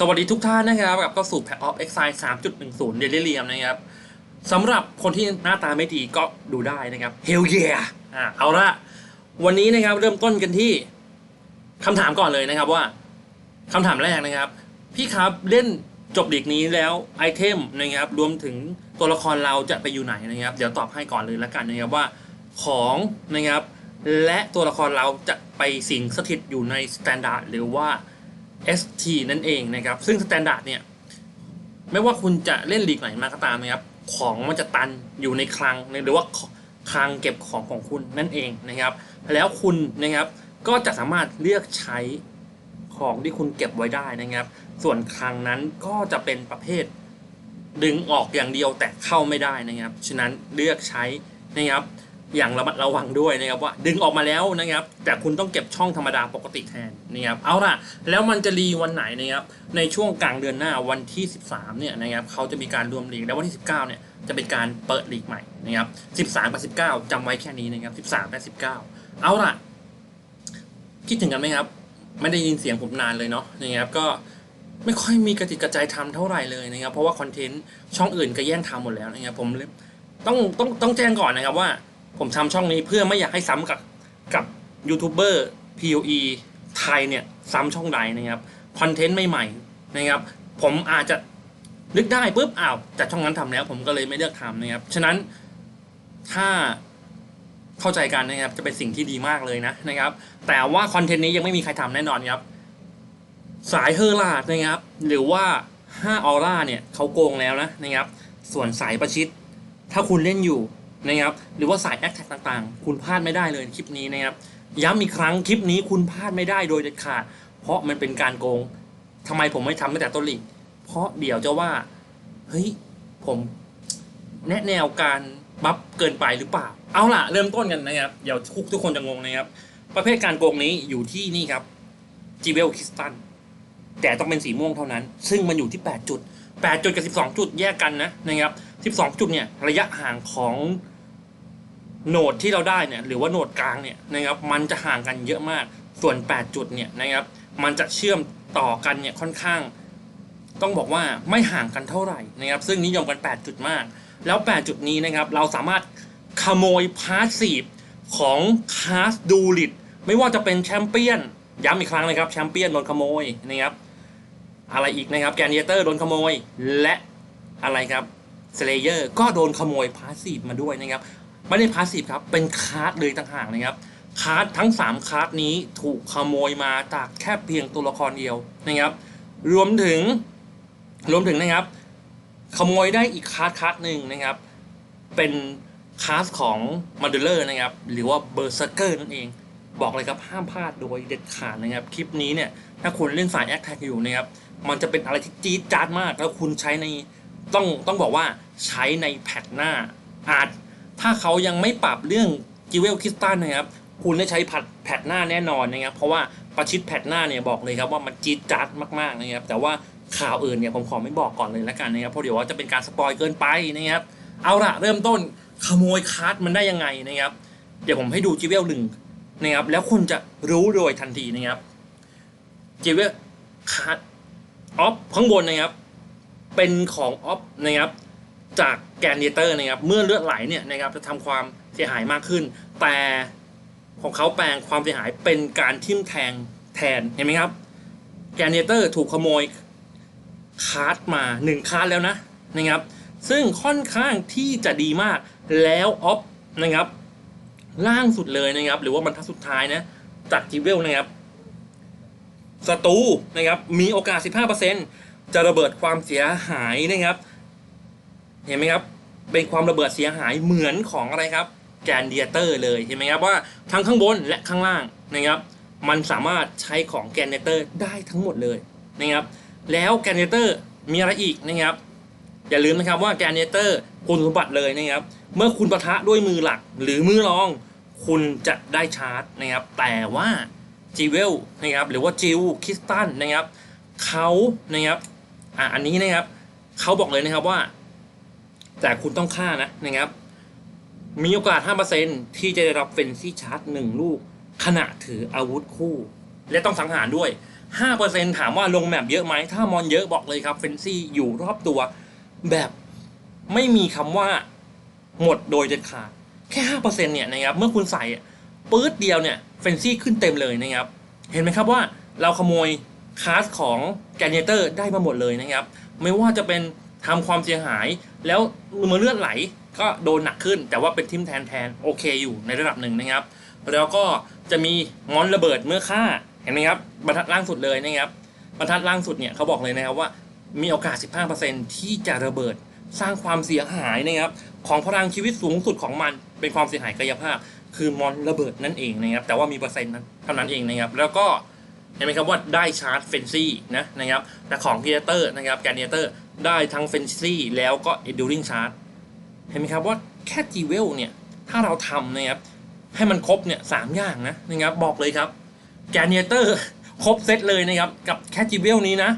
สวัสดีทุกท่านนะครับกับเข้าสู่ Pack of Exile 3.10 Daily r e a m นะครับสำหรับคนที่หน้าตาไม่ดีก็ดูได้นะครับ Hell yeah อ่าเอาละวันนี้นะครับเริ่มต้นกันที่คำถามก่อนเลยนะครับว่าคำถามแรกนะครับ พี่ครับเล่นจบลีกนี้แล้วไอเทมนะครับรวมถึงตัวละครเราจะไปอยู่ไหนนะครับ เดี๋ยวตอบให้ก่อนเลยแล้วกันนะครับว่าของนะครับและตัวละครเราจะไปสิงสถิตอยู่ในสแตนดาร์ดหรือว่า ST นั่นเองนะครับ ซึ่งสแตนดาร์ดเนี่ย ไม่ว่าคุณจะเล่นลีกไหนมาก็ตามนะครับ ของมันจะตันอยู่ในคลังหรือว่าคลังเก็บของของคุณนั่นเองนะครับ แล้วคุณนะครับก็จะสามารถเลือกใช้ของที่คุณเก็บไว้ได้นะครับ ส่วนคลังนั้นก็จะเป็นประเภทดึงออกอย่างเดียวแต่เข้าไม่ได้นะครับ ฉะนั้นเลือกใช้นะครับ อย่างระมัดระวังด้วยนะครับว่าดึงออกมาแล้วนะครับ แต่คุณต้องเก็บช่องธรรมดาปกติแทนนะครับเอาล่ะ แล้วมันจะรีวันไหนนะครับในช่วงกลางเดือนหน้าวันที่ 13เนี่ยนะครับเขาจะมีการรวมลีกแล้ววันที่ 19เนี่ยจะเป็นการเปิดลีกใหม่นะครับ13กับ19จำไว้แค่นี้นะครับ13และ19 เอาล่ะ คิดถึงกันไหมครับ ไม่ได้ยินเสียงผมนานเลยเนาะนะครับก็ไม่ค่อยมีกระติกกระจายทำเท่าไหร่เลยนะครับ เพราะว่าคอนเทนต์ช่องอื่นก็แย่งทำหมดแล้วนะครับผมต้องต้องต้องแจ้งก่อนนะครับว่า ผมทำช่องนี้เพื่อไม่อยากให้ซ้ำกับกับยูทูบเบอร์ POE ไทยเนี่ยซ้ำช่องใดนะครับคอนเทนต์ใหม่ๆนะครับ ผมอาจจะนึกได้ปุ๊บอ้าวแต่ช่องนั้นทำแล้ว ผมก็เลยไม่เลือกทำนะครับฉะนั้นถ้าเข้าใจกันนะครับ จะเป็นสิ่งที่ดีมากเลยนะนะครับ แต่ว่าคอนเทนต์นี้ยังไม่มีใครทำแน่นอนครับ สายเฮอร์ลาดนะครับ หรือว่า5ออร่าเนี่ยเขาโกงแล้วนะนะครับ ส่วนสายประชิด ถ้าคุณเล่นอยู่ นะครับหรือว่าสายแอคแท็กต่างๆ คุณพลาดไม่ได้เลยคลิปนี้นะครับย้ำอีกครั้งคลิปนี้คุณพลาดไม่ได้โดยเด็ดขาด เพราะมันเป็นการโกงทำไมผมไม่ทำตั้งแต่ต้นลีกเพราะเดี๋ยวจะว่าเฮ้ยผมแนะแนวการบัฟเกินไปหรือเปล่า เอาล่ะ เริ่มต้นกันนะครับเดี๋ยวทุกทุกคนจะงงนะครับ ประเภทการโกงนี้อยู่ที่นี่ครับจีเวลคิสตันแต่ต้องเป็นสีม่วงเท่านั้น ซึ่งมันอยู่ที่ 8 จุด 8 จุดกับ 12 จุดแยกกันนะนะครับ 12 จุดเนี่ยระยะห่างของ โหนดที่เราได้เนี่ยหรือว่าโหนดกลางเนี่ยนะครับมันจะห่างกันเยอะมากส่วน 8 จุดเนี่ยนะครับมันจะเชื่อมต่อกันเนี่ยค่อนข้าง ต้องบอกว่าไม่ห่างกันเท่าไหร่นะครับซึ่งนิยมกัน 8 จุดมาก แล้ว 8 จุดนี้นะครับเราสามารถขโมยพาสซีฟของคาสดูลิตไม่ว่าจะเป็นแชมเปี้ยนย้ำอีกครั้งนะครับแชมเปี้ยนโดนขโมยนะครับอะไรอีกนะครับแกนเนเตอร์โดนขโมยและอะไรครับสเลเยอร์ก็โดนขโมยพาสซีฟมาด้วยนะครับ ไม่ได้พาสซีฟครับ เป็นคาร์ดเลยต่างหากนะครับคาร์ดทั้ง 3คาร์ดนี้ถูกขโมยมาจากแค่เพียงตัวละครเดียวนะครับ รวมถึงรวมถึงนะครับ ขโมยได้อีกคาร์ดคาร์ดหนึ่งนะครับ เป็นคาสของมาดเลอร์นะครับ หรือว่าเบอร์เซอร์เกอร์นั่นเอง บอกเลยครับห้ามพลาดโดยเด็ดขาดนะครับ คลิปนี้เนี่ย ถ้าคุณเล่นสายแอคแท็กอยู่นะครับ มันจะเป็นอะไรที่จี๊ดจ๊าดมาก แล้วคุณใช้ในต้องต้องบอกว่าใช้ในแพทหน้าอาจ ถ้าเขายังไม่ปรับเรื่องจิเวลคิสตันนะครับคุณได้ใช้ผัดแพทหน้าแน่นอนนะครับ เพราะว่าประชิดแพทหน้าเนี่ยบอกเลยครับว่ามันจี๊ดจ๊าดมากๆนะครับ แต่ว่าข่าวอื่นเนี่ยผมขอไม่บอกก่อนเลยแล้วกันนะครับเพราะเดี๋ยวว่าจะเป็นการสปอยเกินไปนะครับ เอาละเริ่มต้นขโมยคาร์ดมันได้ยังไงนะครับ เดี๋ยวผมให้ดูจิเวลหนึ่งนะครับแล้วคุณจะรู้โดยทันทีนะครับจิเวลคาร์ดออฟข้างบนนะครับ เป็นของออฟนะครับ จากแกนเนเตอร์นะครับเมื่อเลือดไหลเนี่ยนะครับจะทำความเสียหายมากขึ้น แต่ของเขาแปลงความเสียหายเป็นการทิ่มแทงแทนเห็นไหมครับ แกนเนเตอร์ถูกขโมยคาร์ดมาหนึ่งคาร์ดแล้วนะนะครับ ซึ่งค่อนข้างที่จะดีมากแล้วออฟนะครับล่างสุดเลยนะครับ หรือว่าบรรทัดสุดท้ายนะจากจิเวลนะครับศัตรูนะครับมีโอกาส 15%จะระเบิดความเสียหายนะครับ เห็นไหมครับ เป็นความระเบิดเสียหายเหมือนของอะไรครับแกนเดียเตอร์เลยเห็นไหมครับว่าทั้งข้างบนและข้างล่างนะครับ มันสามารถใช้ของแกนเดียเตอร์ได้ทั้งหมดเลยนะครับ แล้วแกนเดียเตอร์มีอะไรอีกนะครับ อย่าลืมนะครับว่าแกนเนเตอร์คุณสมบัติเลยนะครับ เมื่อคุณปะทะด้วยมือหลักหรือมือรอง คุณจะได้ชาร์จนะครับ แต่ว่าจีเวลนะครับหรือว่าจิวคิสตันนะครับเขานะครับอะอันนี้นะครับเขาบอกเลยนะครับว่า แต่คุณต้องฆ่านะนะครับ มีโอกาส 5%ที่จะได้รับเฟนซี่ชาร์จหนึ่งลูก ขณะถืออาวุธคู่ และต้องสังหารด้วย 5%ถามว่าลงแมปเยอะไหม ถ้ามอนเยอะบอกเลยครับ เฟนซี่อยู่รอบตัวแบบไม่มีคำว่าหมดโดยเด็ดขาด แค่5%เนี่ยนะครับ เมื่อคุณใส่ปื๊ดเดียวเนี่ย เฟนซี่ขึ้นเต็มเลยนะครับ เห็นไหมครับว่าเราขโมยคาสของแกนเนเตอร์ได้มาหมดเลยนะครับ ไม่ว่าจะเป็น ทำความเสียหาย แล้วเมือเลือดไหลก็โดนหนักขึ้น แต่ว่าเป็นทิมแทนแทนโอเคอยู่ในระดับหนึ่งนะครับ แล้วก็จะมีงอนระเบิดเมื่อฆ่าเห็นไหมครับบรรทัดล่างสุดเลยนะครับบรรทัดล่างสุดเนี่ยเขาบอกเลยนะครับว่ามีโอกาส 15%ที่จะระเบิดสร้างความเสียหายนะครับของพลังชีวิตสูงสุดของมันเป็นความเสียหายกายภาพ คือมอนระเบิดนั่นเองนะครับแต่ว่ามีเปอร์เซ็นต์นั้นเท่านั้นเองนะครับแล้วก็เห็นไหมครับว่าได้ชาร์จเฟนซี่นะนะครับแต่ของพีเตอร์นะครับแกเนเตอร์ ได้ทั้งเฟนซี่แล้วก็เอดูริงชาร์จเห็นไหมครับว่าแค่จีเวลเนี่ย ถ้าเราทำนะครับ ให้มันครบเนี่ยสามอย่างนะนะครับ บอกเลยครับแกนเตอร์ครบเซตเลยนะครับ กับแคจิเวลนี้นะ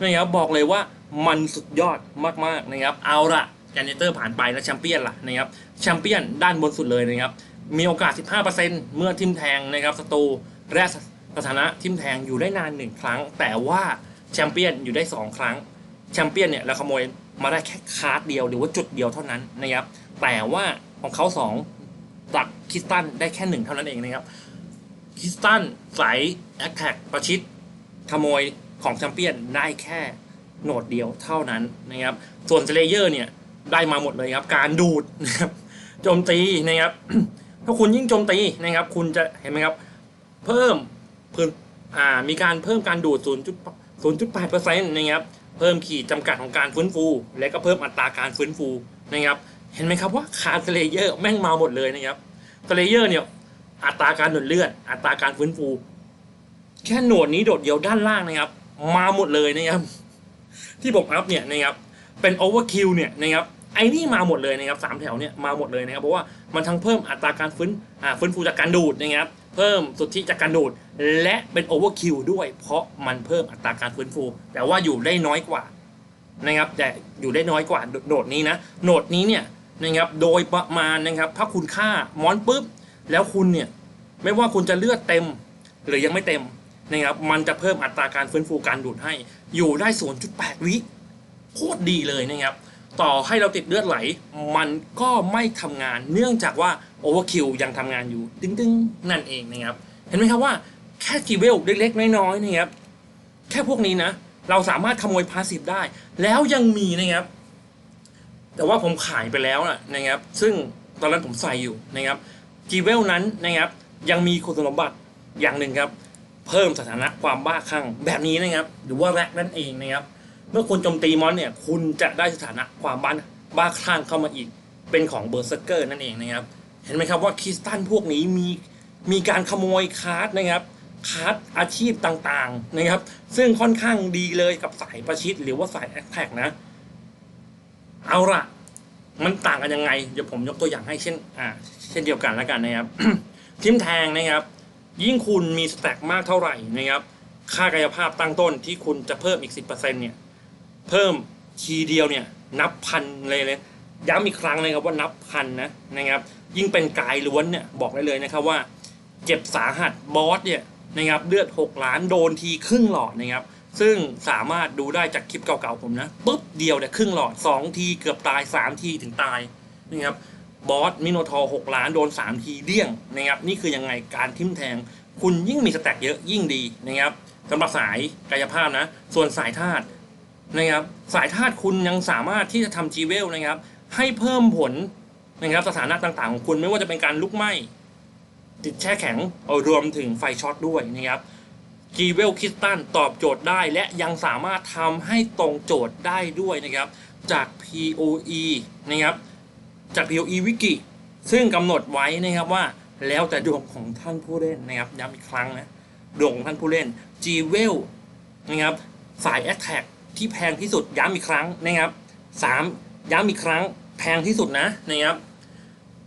นะครับบอกเลยว่ามันสุดยอดมากๆนะครับ เอาละแกนเตอร์ผ่านไปแล้วแชมเปี้ยนล่ะนะครับแชมเปี้ยนด้านบนสุดเลยนะครับ มีโอกาส 15%เมื่อทิมแทงนะครับศัตรูและสถานะทิมแทงอยู่ได้นานหนึ่งครั้ง แต่ว่าแชมเปี้ยนอยู่ได้ 2 ครั้ง แชมเปี้ยนเนี่ยเราขโมยมาได้แค่คาร์ดเดียวหรือว่าจุดเดียวเท่านั้นนะครับ แต่ว่าของเขาสองตักคิสตันได้แค่หนึ่งเท่านั้นเองนะครับคิสตันสายแอคแท็กประชิดขโมยของแชมเปี้ยนได้แค่โหนดเดียวเท่านั้นนะครับ ส่วนเซเลเยอร์เนี่ยได้มาหมดเลยครับ การดูดนะครับโจมตีนะครับ ถ้าคุณยิ่งโจมตีนะครับ คุณจะเห็นไหมครับ เพิ่มเพิ่มอ่ามีการเพิ่มการดูด0.0.8%นะครับ เพิ่มขีดจำกัดของการฟื้นฟู และก็เพิ่มอัตราการฟื้นฟูนะครับเห็นไหมครับว่าคาร์เลเยอร์แม่งมาหมดเลยนะครับสเลเยอร์เนี่ยอัตราการดูดเลือด อัตราการฟื้นฟู แค่หนวดนี้โดดเดียวด้านล่างนะครับ มาหมดเลยนะครับ ที่ผมอัพเนี่ยนะครับเป็นโอเวอร์คิวเนี่ยนะครับไอ้นี่มาหมดเลยนะครับสามแถวเนี่ยมาหมดเลยนะครับเพราะว่ามันทั้งเพิ่มอัตราการฟื้นอ่าฟื้นฟูจากการดูดนะครับ เพิ่มสุทธิจากการดูด และเป็นโอเวอร์คิวด้วย เพราะมันเพิ่มอัตราการฟื้นฟู แต่ว่าอยู่ได้น้อยกว่านะครับแต่อยู่ได้น้อยกว่าโดดนี้นะโหนดนี้เนี่ยนะครับโดยประมาณนะครับถ้าคุณฆ่ามอนปุ๊บ แล้วคุณเนี่ยไม่ว่าคุณจะเลือดเต็ม หรือยังไม่เต็มนะครับมันจะเพิ่มอัตราการฟื้นฟูการดูดให้ อยู่ได้ 0.8 วิโคตรดีเลยนะครับ ต่อให้เราติดเลือดไหล มันก็ไม่ทำงานเนื่องจากว่าโอเวอร์คิวยังทำงานอยู่ตึ้งๆ นั่นเองนะครับ เห็นไหมครับว่าแค่จีเวลเล็กๆ น้อยๆนะครับแค่พวกนี้นะ เราสามารถขโมยพาสซีฟได้ แล้วยังมีนะครับ แต่ว่าผมขายไปแล้วนะนะครับ ซึ่งตอนนั้นผมใส่อยู่นะครับจีเวลนั้นนะครับ ยังมีคุณสมบัติอย่างหนึ่งครับ เพิ่มสถานะความบ้าคลั่งแบบนี้นะครับ หรือว่าแร็กนั่นเองนะครับ เมื่อคุณโจมตีมอนเนี่ย คุณจะได้สถานะความบ้านบ้าคลั่งเข้ามาอีก เป็นของเบอร์เซอร์เกอร์นั่นเองนะครับ เห็นไหมครับว่าคริสตันพวกนี้มีมีการขโมยคาร์ดนะครับคาร์ดอาชีพต่างๆนะครับ ซึ่งค่อนข้างดีเลยกับสายประชิดหรือว่าสายแอคแท็กนะ เอาละมันต่างกันยังไง เดี๋ยวผมยกตัวอย่างให้เช่นอ่าเช่นเดียวกันแล้วกันนะครับ ทิมแทงนะครับ ยิ่งคุณมีสแต็กมากเท่าไหร่นะครับ ค่ากายภาพตั้งต้นที่คุณจะเพิ่มอีก 10%เนี่ย เพิ่มทีเดียวเนี่ยนับพันเลยเลยย้ำอีกครั้งนะครับว่านับพันนะนะครับ ยิ่งเป็นกายล้วนเนี่ยบอกได้เลยนะครับว่าเจ็บสาหัสบอสเนี่ยนะครับเลือด 6 ล้านโดนทีครึ่งหลอดนะครับ ซึ่งสามารถดูได้จากคลิปเก่าๆผมนะปุ๊บเดียวเนี่ยครึ่งหลอด 2 ทีเกือบตาย 3 ทีถึงตายนะครับบอสมิโนทอร์6ล้านโดน 3 ทีเดี้ยงนะครับนี่คือยังไงการทิมแทง คุณยิ่งมีสแต็กเยอะยิ่งดีนะครับสำหรับสายกายภาพนะ ส่วนสายธาตุ นะครับสายธาตุคุณยังสามารถที่จะทำจีเวลนะครับ ให้เพิ่มผลนะครับสถานะต่างๆ ของคุณไม่ว่าจะเป็นการลุกไหม้ติดแช่แข็งเอารวมถึงไฟช็อตด้วยนะครับกีเวลคิสตันตอบโจทย์ได้ และยังสามารถทำให้ตรงโจทย์ได้ด้วยนะครับ จาก POE นะครับจาก POE วิกิซึ่งกำหนดไว้นะครับว่าแล้วแต่ดวงของท่านผู้เล่นนะครับย้ำอีกครั้งนะดวงของท่านผู้เล่น G w e l นะครับสาย Attack ที่ ที่แพงที่สุดย้ำอีกครั้งนะครับสามย้ำอีกครั้งแพงที่สุดนะนะครับ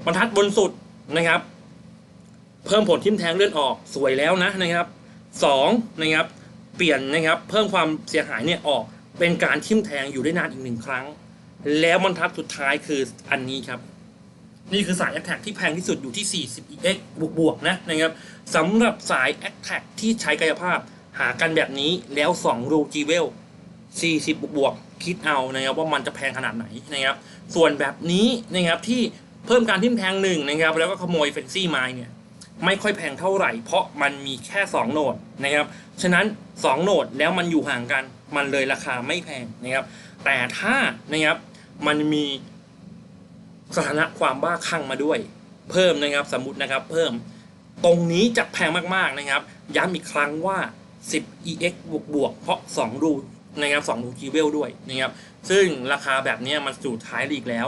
บรรทัดบนสุดนะครับ เพิ่มผลทิมแทงเลื่อนออกสวยแล้วนะนะครับสองนะครับเปลี่ยนนะครับเพิ่มความเสียหายเนี่ยออกเป็นการทิมแทงอยู่ได้นานอีกหนึ่งครั้ง แล้วบรรทัดสุดท้ายคืออันนี้ครับ นี่คือสาย a t t a c k ที่แพงที่สุดอยู่ที่ 40x บวกบวกๆนะนะครับสำหรับสาย a t t a c k ที่ใช้กายภาพหากันแบบนี้แล้ว 2 รูจีเวล 40 บวกคิดเอานะครับว่ามันจะแพงขนาดไหนนะครับ ส่วนแบบนี้นะครับที่เพิ่มการทิ่มแทงหนึ่งนะครับแล้วก็ขโมยเฟนซี่ไม้เนี่ยไม่ค่อยแพงเท่าไหร่ เพราะมันมีแค่ 2 โหนดนะครับ ฉะนั้น 2 โหนดแล้วมันอยู่ห่างกันมันเลยราคาไม่แพงนะครับ แต่ถ้านะครับมันมีสถานะความบ้าคลั่งมาด้วย เพิ่มนะครับสมมตินะครับเพิ่มตรงนี้จะแพงมากๆนะครับ ย้ำอีกครั้งว่า 10 ex บวกบวกเพราะ 2 รู นะครับ2รูจีเวลด้วยนะครับซึ่งราคาแบบนี้มันสู่ท้ายลีกแล้ว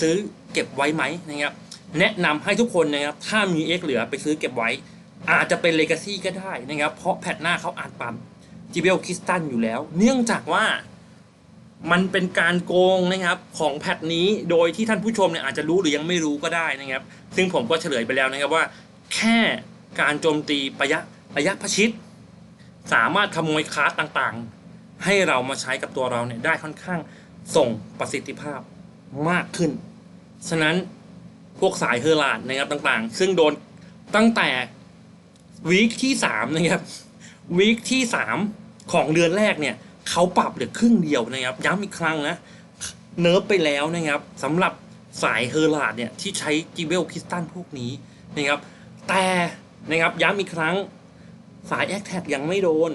ซื้อเก็บไว้ไหมนะครับแนะนำให้ทุกคนนะครับถ้ามี X เหลือไปซื้อเก็บไว้ อาจจะเป็นเลกาซี่ก็ได้นะครับเพราะแพทหน้าเขาอาจปั๊มจีเวลคริสตันอยู่แล้ว เนื่องจากว่ามันเป็นการโกงนะครับของแพทนี้โดยที่ท่านผู้ชมเนี่ยอาจจะรู้หรือยังไม่รู้ก็ได้นะครับ ซึ่งผมก็เฉลยไปแล้วนะครับว่า แค่การโจมตีระยะระยะประชิด สามารถขโมยคาร์ดต่างๆ ให้เรามาใช้กับตัวเราเนี่ยได้ค่อนข้างส่งประสิทธิภาพมากขึ้น ฉะนั้นพวกสายเฮอร์ลาดนะครับต่างๆ ซึ่งโดนตั้งแต่วีคที่สามนะครับวีคที่สามของเดือนแรกเนี่ยเขาปรับเหลือครึ่งเดียวนะครับ ย้ำอีกครั้งนะ เนิร์ฟไปแล้วนะครับสำหรับสายเฮอร์ลาดเนี่ยที่ใช้จิเวลคริสตันพวกนี้นะครับ แต่นะครับย้ำอีกครั้งสายแอคแท็กยังไม่โดน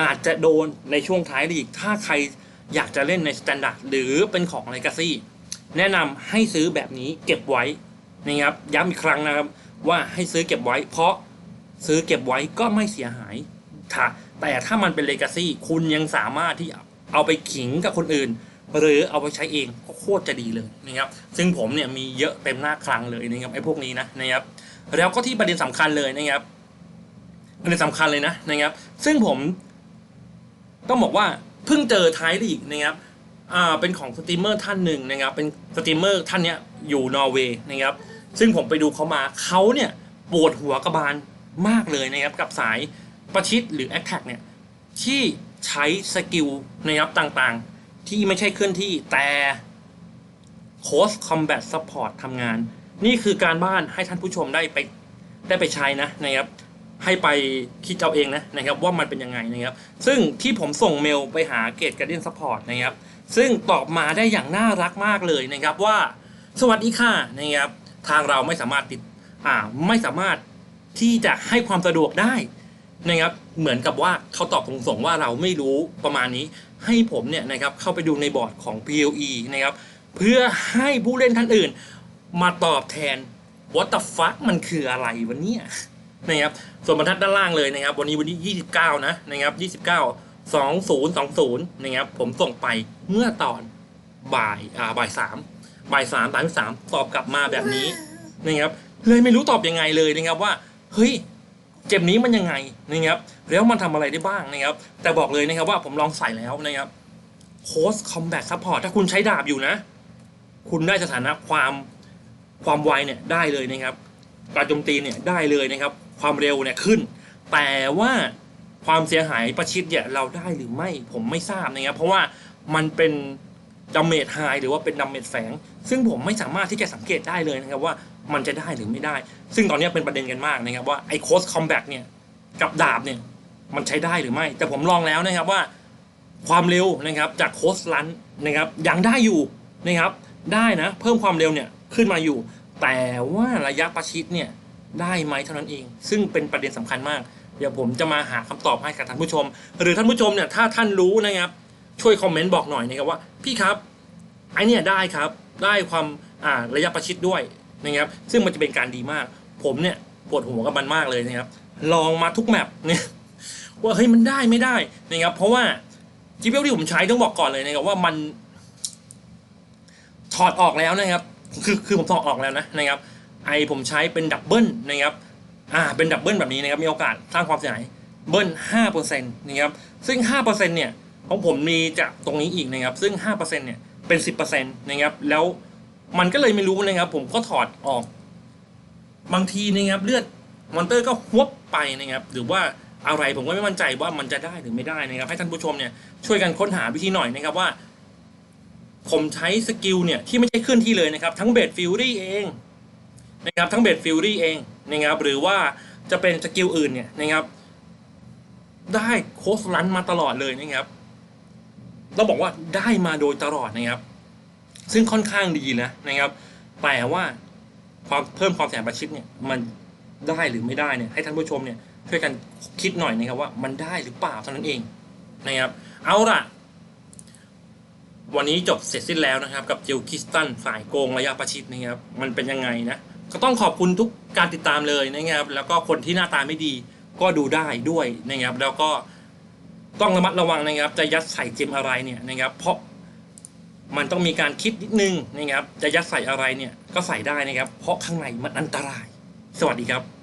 อาจจะโดนในช่วงท้ายลีก ถ้าใครอยากจะเล่นในสแตนดาร์ดหรือเป็นของเลกาซี่แนะนำให้ซื้อแบบนี้เก็บไว้นะครับย้ำอีกครั้งนะครับว่าให้ซื้อเก็บไว้ เพราะซื้อเก็บไว้ก็ไม่เสียหายค่ะแต่ถ้ามันเป็นเลกาซี่คุณยังสามารถที่เอาไปขิงกับคนอื่น หรือเอาไปใช้เองก็โคตรจะดีเลยนะครับซึ่งผมเนี่ยมีเยอะเต็มหน้าคลังเลยนะครับไอ้พวกนี้นะนะครับแล้วก็ที่ประเด็นสำคัญเลยนะครับประเด็นสำคัญเลยนะนะครับ ซึ่งผม ต้องบอกว่าเพิ่งเจอท้ายลีกนะครับอ่าเป็นของสตรีมเมอร์ท่านหนึ่งนะครับ เป็นสตรีมเมอร์ท่านเนี้ยอยู่นอร์เวย์นะครับ ซึ่งผมไปดูเขามาเขาเนี่ยปวดหัวกระบาลมากเลยนะครับ กับสายประชิดหรือ a อ t แทกเนี่ยที่ใช้สกิลนะครับต่างๆ ที่ไม่ใช่เคลื่อนที่แต่โค้ชคอมแบทซัพพอร์ตทำงาน นี่คือการบ้านให้ท่านผู้ชมได้ไปได้ไปใช้นะนะครับ ให้ไปคิดเอาเองนะนะครับว่ามันเป็นยังไงนะครับ ซึ่งที่ผมส่งเมลไปหาเกตการ์เดียนซัพพอร์ตนะครับ ซึ่งตอบมาได้อย่างน่ารักมากเลยนะครับว่า สวัสดีค่ะนะครับ ทางเราไม่สามารถติดอ่าไม่สามารถที่จะให้ความสะดวกได้นะครับเหมือนกับว่าเขาตอบตรงๆว่าเราไม่รู้ประมาณนี้ ให้ผมเนี่ยนะครับเข้าไปดูในบอร์ดของ PLE นะครับเพื่อให้ผู้เล่นท่านอื่น มาตอบแทน what the fuck มันคืออะไรวันนี้ นะครับส่วนบรรทัดด้านล่างเลยนะครับ วันนี้วันที่ 29 นะนะครับ29 2020นะครับผมส่งไปเมื่อตอนบ่ายอ่าบ่ายสามบ่ายสามบ่ายสามตอบกลับมาแบบนี้นะครับเลยไม่รู้ตอบยังไงเลยนะครับว่าเฮ้ยเกมนี้มันยังไงนะครับแล้วมันทำอะไรได้บ้างนะครับ แต่บอกเลยนะครับว่าผมลองใส่แล้วนะครับโค้ชคอมแบทซัพพอร์ตถ้าคุณใช้ดาบอยู่นะ คุณได้สถานะความความไวเนี่ยได้เลยนะครับการโจมตีเนี่ยได้เลยนะครับ ความเร็วเนี่ยขึ้น แต่ว่าความเสียหายประชิดเนี่ยเราได้หรือไม่ผมไม่ทราบนะครับเพราะว่ามันเป็นดัมเมจไฮหรือว่าเป็นดัมเมจแฝง ซึ่งผมไม่สามารถที่จะสังเกตได้เลยนะครับว่ามันจะได้หรือไม่ได้ ซึ่งตอนนี้เป็นประเด็นกันมากนะครับว่าไอ้โค้ชคอมแบทเนี่ยกับดาบเนี่ยมันใช้ได้หรือไม่ แต่ผมลองแล้วนะครับว่า ความเร็วนะครับจากโค้ชลันนะครับยังได้อยู่นะครับได้นะ เพิ่มความเร็วเนี่ยขึ้นมาอยู่ แต่ว่าระยะประชิดเนี่ย ได้ไหมเท่านั้นเอง ซึ่งเป็นประเด็นสำคัญมาก เดี๋ยวผมจะมาหาคำตอบให้กับท่านผู้ชม หรือท่านผู้ชมเนี่ยถ้าท่านรู้นะครับ ช่วยคอมเมนต์บอกหน่อยนะครับว่า พี่ครับไอเนี่ยได้ครับได้ความอ่าระยะประชิดด้วยนะครับ ซึ่งมันจะเป็นการดีมาก ผมเนี่ยปวดหัวกับมันมากเลยนะครับ ลองมาทุกแมปเนี่ยว่าเฮ้ยมันได้ไม่ได้นะครับ เพราะว่าจีเวลที่ผมใช้ต้องบอกก่อนเลยนะครับว่ามันถอดออกแล้วนะครับ คือคือผมถอดออกแล้วนะนะครับ ไอผมใช้เป็นดับเบิลนะครับอ่าเป็นดับเบิลแบบนี้นะครับมีโอกาสสร้างความเสียหายเบิ้ลห้าเปอร์เซ็นต์นะครับซึ่งห้าเปอร์เซ็นต์เนี่ยของผมมีจากตรงนี้อีกนะครับซึ่งห้าเปอร์เซ็นต์เนี่ยเป็นสิบเปอร์เซ็นต์นะครับแล้วมันก็เลยไม่รู้นะครับ ผมก็ถอดออก บางทีนะครับเลือดมอนเตอร์ก็ฮวบไปนะครับ หรือว่าอะไรผมก็ไม่มั่นใจว่ามันจะได้หรือไม่ได้นะครับ ให้ท่านผู้ชมเนี่ยช่วยกันค้นหาวิธีหน่อยนะครับว่า ผมใช้สกิลเนี่ยที่ไม่ใช่เคลื่อนที่เลยนะครับ ทั้งเบดฟิลลี่เอง นะครับทั้งเบดฟิลลี่เองนะครับหรือว่าจะเป็นสกิลอื่นเนี่ยนะครับได้โค้ชรันมาตลอดเลยนะครับต้องบอกว่าได้มาโดยตลอดนะครับ ซึ่งค่อนข้างดีนะนะครับ แต่ว่าความเพิ่มความแสนประชิดเนี่ยมันได้หรือไม่ได้เนี่ยให้ท่านผู้ชมเนี่ยช่วยกันคิดหน่อยนะครับว่ามันได้หรือเปล่าเท่านั้นเองนะครับ เอาล่ะ วันนี้จบเสร็จสิ้นแล้วนะครับ กับจิลคิสตันฝ่ายโกงระยะประชิดนะครับ มันเป็นยังไงนะ ก็ต้องขอบคุณทุกการติดตามเลยนะครับ แล้วก็คนที่หน้าตาไม่ดีก็ดูได้ด้วยนะครับ แล้วก็ต้องระมัดระวังนะครับ จะยัดใส่เจมอะไรเนี่ยนะครับ เพราะมันต้องมีการคิดนิดนึงนะครับ จะยัดใส่อะไรเนี่ยก็ใส่ได้นะครับ เพราะข้างในมันอันตราย สวัสดีครับ